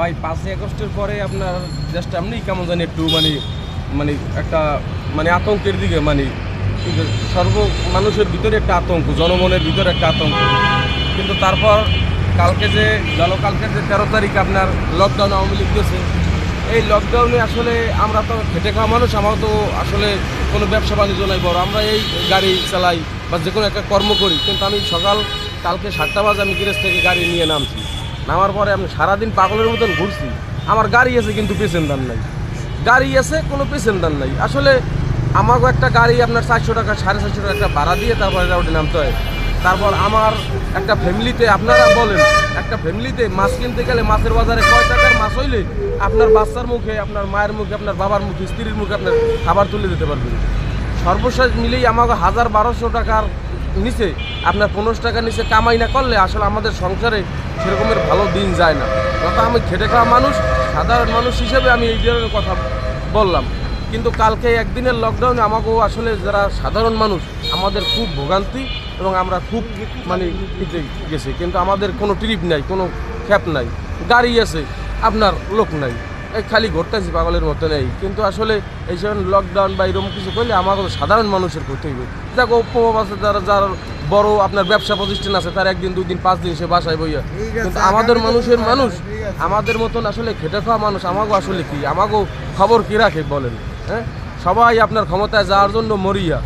ভাই, পাঁচই আগস্টের পরে আপনার জাস্ট এমনি কেমন জানি একটু মানে মানে একটা মানে আতঙ্কের দিকে মানে সর্ব মানুষের ভিতরে একটা আতঙ্ক জনমনের ভিতরে একটা আতঙ্ক। কিন্তু তারপর কালকে যে গেল কালকে যে তেরো তারিখ আপনার লকডাউন আওয়ামী লীগ গেছে, এই লকডাউনে আসলে আমরা তো খেটে খাওয়া মানুষ আমার তো আসলে কোনো ব্যবসা বাণিজ্য নাই বড় আমরা এই গাড়ি চালাই বা যে কোনো একটা কর্ম করি। কিন্তু আমি সকাল, কালকে সাতটা বাজে আমি গ্যারেজ থেকে গাড়ি নিয়ে নামছি। নামার পরে আমি সারাদিন পাগলের মতন ঘুরছি। আমার গাড়ি আছে কিন্তু পেসেন্টার নাই। গাড়ি আছে, কোনো পেসেন্টার নাই। আসলে আমাকে একটা গাড়ি আপনার চারশো টাকা, সাড়ে চারশো টাকা একটা ভাড়া দিয়ে তারপরে রাউডে নামতে হয়। তারপর আমার একটা ফ্যামিলিতে, আপনারা বলেন, একটা ফ্যামিলিতে মাছ কিনতে গেলে মাছের বাজারে কয় টাকার মাছ হইলে আপনার বাচ্চার মুখে, আপনার মায়ের মুখে, আপনার বাবার মুখে, স্ত্রীর মুখে আপনার খাবার তুলে দিতে পারবেন। সর্বশেষ মিলেই আমাকে হাজার বারোশো টাকার নিচে, আপনার পনেরোশো টাকার নিচে কামাই না করলে আসলে আমাদের সংসারে সেরকমের ভালো দিন যায় না। কথা আমি খেটে খাওয়া মানুষ, সাধারণ মানুষ হিসেবে আমি এই ধরনের কথা বললাম। কিন্তু কালকে একদিনের লকডাউনে আমাকেও আসলে যারা সাধারণ মানুষ, আমাদের খুব ভোগান্তি এবং আমরা খুব মানে গেছি। কিন্তু আমাদের কোনো ট্রিপ নাই, কোনো খ্যাপ নাই। গাড়ি আছে, আপনার লোক নাই। খালি ঘুরতেছি পাগলের মতো নেই। কিন্তু আসলে এই সময় লকডাউন বা এরকম কিছু করলে আমাকে সাধারণ মানুষের করতে হইবে দেখো প্রভাব আছে যারা যারা বড় আপনার ব্যবসা প্রতিষ্ঠান আছে তার একদিন দুই দিন পাঁচ দিন সে বাসায় বইয়া। কিন্তু আমাদের মানুষের মানুষ আমাদের মতন আসলে খেটে খাওয়া মানুষ আমাকেও আসলে কি? আমাকেও খবর কি রাখে বলেন? হ্যাঁ? সবাই আপনার ক্ষমতায় যাওয়ার জন্য মরিয়া।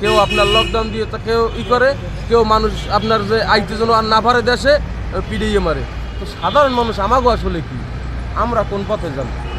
কেউ আপনার লকডাউন দিয়ে তা কেউ ই করে কেউ মানুষ আপনার যে আইতে জন্য আর না পারে দেশে পিডিয়ে মারে। তো সাধারণ মানুষ আমাকেও আসলে কি? আমরা কোন পথে যাব?